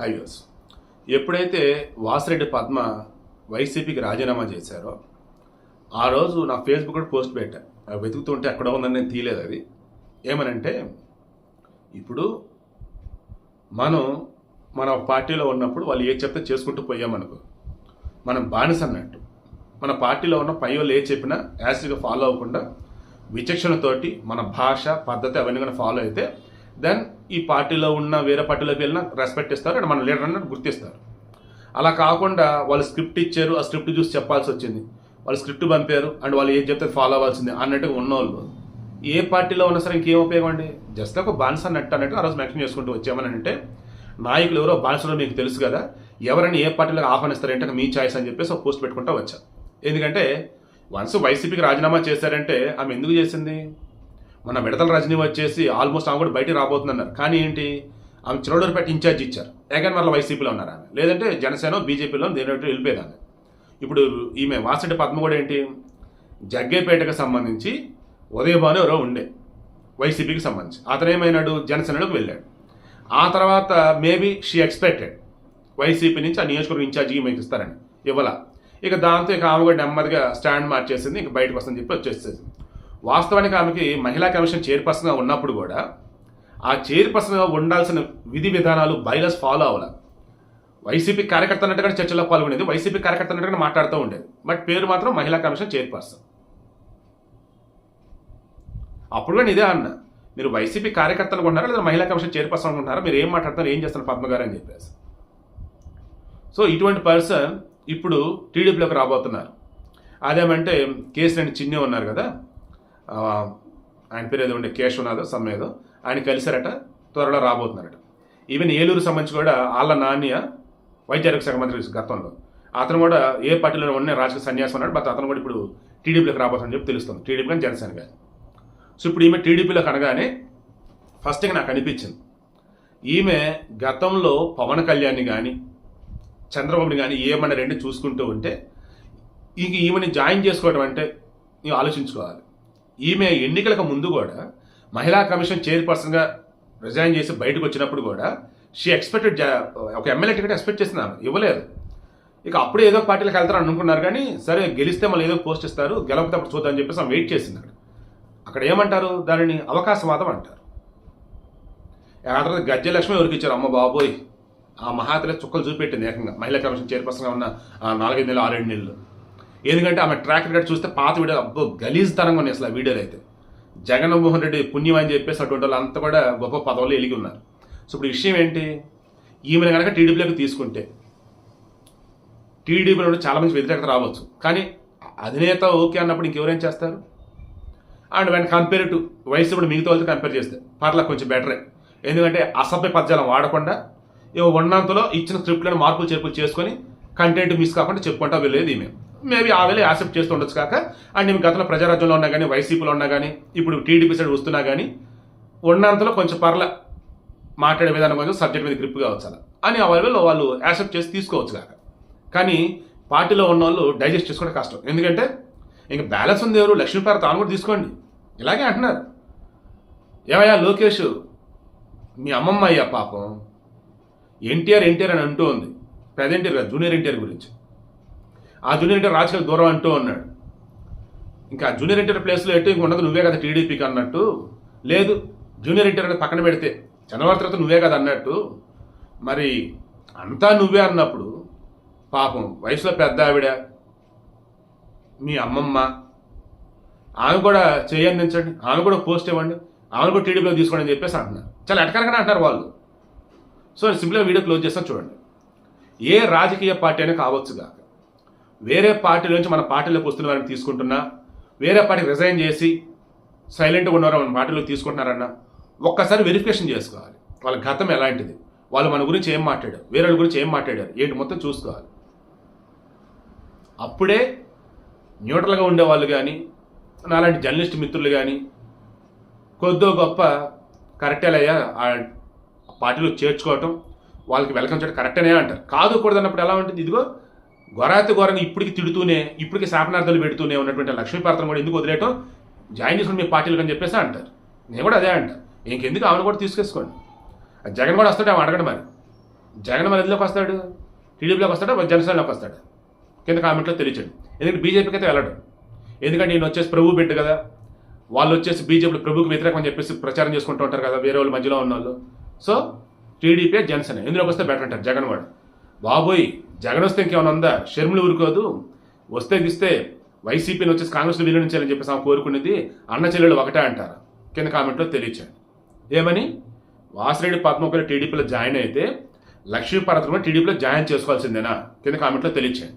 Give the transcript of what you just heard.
Highways. ఎప్పుడైతే వాసిరెడ్డి పద్మ వైసీపీకి రాజీనామా చేశారో ఆ రోజు నా ఫేస్బుక్ కూడా పోస్ట్ పెట్టా. వెతుకుతుంటే అక్కడ ఉందని నేను తీయలేదు అది. ఏమనంటే ఇప్పుడు మనం మన పార్టీలో ఉన్నప్పుడు వాళ్ళు ఏ చెప్తే చేసుకుంటూ పోయామనుకో మనం బానిస అన్నట్టు. మన పార్టీలో ఉన్న పై వాళ్ళు ఏ చెప్పినా యాసిడ్గా ఫాలో అవ్వకుండా విచక్షణతోటి మన భాష పద్ధతి అవన్నీ కూడా ఫాలో అయితే దెన్ ఈ పార్టీలో ఉన్న వేరే పార్టీలోకి వెళ్ళినా రెస్పెక్ట్ ఇస్తారు అండ్ మన లీడర్ అన్నట్టు గుర్తిస్తారు. అలా కాకుండా వాళ్ళు స్క్రిప్ట్ ఇచ్చారు ఆ స్క్రిప్ట్ చూసి చెప్పాల్సి వచ్చింది. వాళ్ళు స్క్రిప్ట్ పంపారు అండ్ వాళ్ళు ఏం చెప్తే ఫాలో అవ్వాల్సింది అన్నట్టుగా ఉన్నోళ్ళు. ఏ పార్టీలో ఉన్నా సరే ఇంకేం ఉపయోగం అండి? జస్ట్ ఒక బానిస అన్నట్టు అన్నట్టు ఆ రోజు మెన్షన్ చేసుకుంటూ వచ్చామని అంటే నాయకులు ఎవరో బానిసలో మీకు తెలుసు కదా ఎవరైనా ఏ పార్టీలకు ఆహ్వానిస్తారంటే మీ ఛాయిస్ అని చెప్పేసి ఒక పోస్ట్ పెట్టుకుంటూ వచ్చా. ఎందుకంటే వన్స్ వైసీపీకి రాజీనామా చేశారంటే ఆమె ఎందుకు చేసింది? మన మిడతల రజనీ వచ్చేసి ఆల్మోస్ట్ ఆమె కూడా బయటికి రాబోతుందన్నారు. కానీ ఏంటి? ఆమె చిరడూరుపేట ఇన్ఛార్జ్ ఇచ్చారు. ఏకన్ మళ్ళీ వైసీపీలో ఉన్నారు ఆమె. లేదంటే జనసేన బీజేపీలో దేని వెళ్ళిపోయేది ఆమె ఇప్పుడు ఈమె వాసంటి పద్మ కూడా ఏంటి? జగ్గేపేటకు సంబంధించి ఉదయభాను ఎవరో ఉండే వైసీపీకి సంబంధించి. అతను ఏమైనాడు? జనసేనలోకి వెళ్ళాడు. ఆ తర్వాత మేబీ షీ ఎక్స్పెక్టెడ్ వైసీపీ నుంచి ఆ నియోజకవర్గం ఇన్ఛార్జికి మీకు ఇస్తారని. ఇవ్వాల. ఇక దాంతో ఇక ఆమె కూడా నెమ్మదిగా స్టాండ్ మార్చేసింది ఇక బయటకు వస్తుందని చెప్పి వచ్చేసేసింది. వాస్తవానికి ఆమెకి మహిళా కమిషన్ చైర్పర్సన్గా ఉన్నప్పుడు కూడా ఆ చైర్పర్సన్గా ఉండాల్సిన విధి విధానాలు బైలస్ ఫాలో అవ్వాలి. వైసీపీ కార్యకర్త అన్నట్టుగా చర్చలో పాల్గొనేది వైసీపీ కార్యకర్త అన్నట్టుగా మాట్లాడుతూ ఉండేది. బట్ పేరు మాత్రం మహిళా కమిషన్ చైర్పర్సన్. అప్పుడు కూడా ఇదే అన్న. మీరు వైసీపీ కార్యకర్తలు ఉన్నారా లేదా మహిళా కమిషన్ చైర్పర్సన్ అనుకుంటున్నారా? మీరు ఏం మాట్లాడుతున్నారు ఏం చేస్తున్నారు పద్మగారు అని చెప్పేసి. సో ఇటువంటి పర్సన్ ఇప్పుడు టీడీపీలోకి రాబోతున్నారు. అదేమంటే కేసీఆర్ చిన్నే ఉన్నారు కదా ఆయన పేరు ఏదో ఉండే కేశవనాథ్ సమ్ ఏదో ఆయన కలిశారట త్వరలో రాబోతున్నారట. ఈవెన్ ఏలూరు సంబంధించి కూడా వాళ్ళ నాణ్య వైద్యారోగ్య శాఖ మంత్రి గతంలో. అతను కూడా ఏ పార్టీలో ఉన్న రాజకీయ సన్యాసం అన్నాడు బట్ అతను కూడా ఇప్పుడు టీడీపీలోకి రాబోతుందని చెప్పి తెలుస్తుంది. టీడీపీ కానీ జనసేన కానీ. సో ఇప్పుడు ఈమె టీడీపీలోకి అనగానే ఫస్ట్ నాకు అనిపించింది. ఈమె గతంలో పవన్ కళ్యాణ్ని కానీ చంద్రబాబుని కానీ ఏమన్నా రెండు చూసుకుంటూ ఉంటే ఇంక ఈమెని జాయిన్ చేసుకోవడం అంటే ನೀವು ఆలోచించుకోవాలి. ఈమె ఎన్నికలకు ముందు కూడా మహిళా కమిషన్ చైర్పర్సన్గా రిజైన్ చేసి బయటకు వచ్చినప్పుడు కూడా షీ ఎక్స్పెక్టెడ్ ఒక ఎమ్మెల్యే టికెట్ ఎక్స్పెక్ట్ చేసిన ఇవ్వలేదు. ఇక అప్పుడు ఏదో పార్టీలకు వెళ్తారు అనుకున్నారు కానీ సరే గెలిస్తే మళ్ళీ ఏదో పోస్ట్ ఇస్తారు గెలవకపోతే అప్పుడు చూద్దామని చెప్పేసి ఆమె వెయిట్ చేసింది అక్కడ అక్కడ ఏమంటారు దానిని? అవకాశవాదం అంటారు. ఆ తర్వాత గజ్జె ఎవరికి ఇచ్చారు? అమ్మ బాబోయ్ ఆ మహాతల చుక్కలు చూపెట్టింది ఏకంగా మహిళా కమిషన్ చైర్పర్సన్గా ఉన్న నాలుగైదు నెలలు ఆరేడు నెలలు. ఎందుకంటే ఆమె ట్రాక్ రికార్డ్ చూస్తే పాత వీడియో అబ్బో గలీజ్ తరంగా ఉన్నాయి అసలు ఆ వీడియోలు అయితే. జగన్మోహన్ రెడ్డి పుణ్యం అని చెప్పేసి అటువంటి వాళ్ళు అంతా కూడా గొప్ప పదవులు ఎలిగి ఉన్నారు. సో ఇప్పుడు విషయం ఏంటి? ఈమెను కనుక టీడీపీలోకి తీసుకుంటే టీడీపీలో నుండి చాలా మంది వ్యతిరేకత రావచ్చు. కానీ అధినేత ఓకే అన్నప్పుడు ఇంకెవరేం చేస్తారు? అండ్ వెన్ కంపేర్ టు వయసు ఇప్పుడు మిగతా వాళ్ళతో కంపేర్ చేస్తే పర్లా కొంచెం బెటరే ఎందుకంటే అసభ్య పద్యాలను వాడకుండా ఏవో ఉన్నంతలో ఇచ్చిన స్క్రిప్ట్లను మార్పులు చేర్పులు చేసుకొని కంటెంట్ మిస్ కాకుండా చెప్పుకుంటా వెళ్ళేది మేము మేబీ ఆ వేళ యాక్సెప్ట్ చేస్తుండొచ్చు కాక. అండ్ ఈమె గతంలో ప్రజారాజ్యంలో ఉన్నా కానీ వైసీపీలో ఉన్నా కానీ ఇప్పుడు టీడీపీ సైడ్ వస్తున్నా కానీ ఉన్నంతలో కొంచెం పర్ల మాట్లాడే విధానం కొంచెం సబ్జెక్ట్ మీద గ్రిప్ కావచ్చు అలా. అని ఆ వేళలో వాళ్ళు యాక్సెప్ట్ చేసి తీసుకోవచ్చు కాక. కానీ పార్టీలో ఉన్న వాళ్ళు డైజెస్ట్ చేసుకోవడం కష్టం. ఎందుకంటే ఇంక బ్యాలెన్స్ ఉంది ఎవరు? లక్ష్మీపార తాను కూడా తీసుకోండి. ఇలాగే అంటున్నారు. ఏమయ్యా లోకేష్? మీ అమ్మమ్మ అయ్యా పాపం. ఎన్టీఆర్ ఎన్టీఆర్ అని అంటూ ఉంది. ప్రజెంట్ ఇయర్ జూనియర్ ఎన్టీఆర్ గురించి. ఆ జూనియర్ ఎన్టీఆర్ రాజకీయ దూరం అంటూ ఉన్నాడు. ఇంకా జూనియర్ ఎన్టీఆర్ ప్లేస్లో ఎటు ఇంక ఉండదు నువ్వే కదా టీడీపీకి అన్నట్టు. లేదు జూనియర్ ఎన్టీఆర్ అనేది పక్కన పెడితే చంద్రబాబు తర్వాత నువ్వే కదా అన్నట్టు. మరి అంతా నువ్వే అన్నప్పుడు పాపం వయసులో పెద్ద ఆవిడ మీ అమ్మమ్మ ఆమె కూడా చేయందించండి ఆమె కూడా పోస్ట్ ఇవ్వండి ఆమె కూడా టీడీపీలో తీసుకోండి అని చెప్పేసి అంటున్నారు. చాలా ఎటకరకనే అంటారు వాళ్ళు. సో సింపుల్గా వీడియో క్లోజ్ చేస్తాను చూడండి. ఏ రాజకీయ పార్టీ అయినా కావచ్చుగా. వేరే పార్టీ నుంచి మన పార్టీలోకి వస్తున్న వారిని తీసుకుంటున్నా వేరే పార్టీ రిజైన్ చేసి సైలెంట్గా ఉన్నవారు మన పార్టీలోకి తీసుకుంటున్నారన్నా ఒక్కసారి వెరిఫికేషన్ చేసుకోవాలి. వాళ్ళ గతం ఎలాంటిది? వాళ్ళు మన గురించి ఏం మాట్లాడారు? వేరే వాళ్ళ గురించి ఏం మాట్లాడారు? ఏంటి మొత్తం చూసుకోవాలి. అప్పుడే న్యూట్రల్గా ఉండేవాళ్ళు కానీ నాలాంటి జర్నలిస్ట్ మిత్రులు కానీ కొద్దో గొప్ప కరెక్టేలయ్యా ఆ పార్టీలో చేర్చుకోవటం వాళ్ళకి వెల్కమ్ చేయడం కరెక్టేనే అంటారు. కాదు కూడదన్నప్పుడు ఎలా ఉంటుంది? ఇదిగో గొరాతి ఘోరంగా ఇప్పటికి తిడుతూనే ఇప్పటికి శాపనార్థాలు పెడుతూనే ఉన్నటువంటి లక్ష్మీపాత్రం కూడా ఎందుకు వదిలేయటం జాయిన్ చేసుకుని మీ పార్టీలకు అని చెప్పేసి అంటారు. నేను కూడా అదే అంట. ఇంకెందుకు ఆమెను కూడా తీసుకేసుకోండి. ఆ జగన్ కూడా వస్తాడు ఆమె అడగడం మరి. జగన్ మన ఎందులోకి వస్తాడు? టీడీపీలోకి వస్తాడు? జనసేనలోకి వస్తాడు? కింద కామెంట్లో తెలియచాడు ఎందుకంటే బీజేపీకి అయితే వెళ్ళడు. ఎందుకంటే నేను వచ్చేసి ప్రభు బిడ్డ కదా. వాళ్ళు వచ్చేసి బీజేపీ ప్రభుకి వ్యతిరేకం అని చెప్పేసి ప్రచారం చేసుకుంటూ ఉంటారు కదా వేరే వాళ్ళు మధ్యలో ఉన్న వాళ్ళు సో టీడీపీ జనసేన ఎందులోకి వస్తే బెటర్ అంటారు జగన్ వాడు బాబోయ్ జగన్ వస్తే ఇంకేమైనా ఉందా? షర్మిలు ఊరుకోదు వస్తే గిస్తే వైసీపీని వచ్చేసి కాంగ్రెస్లో విలీనించాలని చెప్పేసి ఆమె కోరుకునేది అన్న చెల్లెలు ఒకటే అంటారు. కింద కామెంట్లో తెలియచాడు ఏమని? వాసిరెడ్డి పద్మకులు టీడీపీలో జాయిన్ అయితే లక్ష్మీపార్వతి కూడా టీడీపీలో జాయిన్ చేసుకోవాల్సిందేనా? కింద కామెంట్లో తెలియచాడు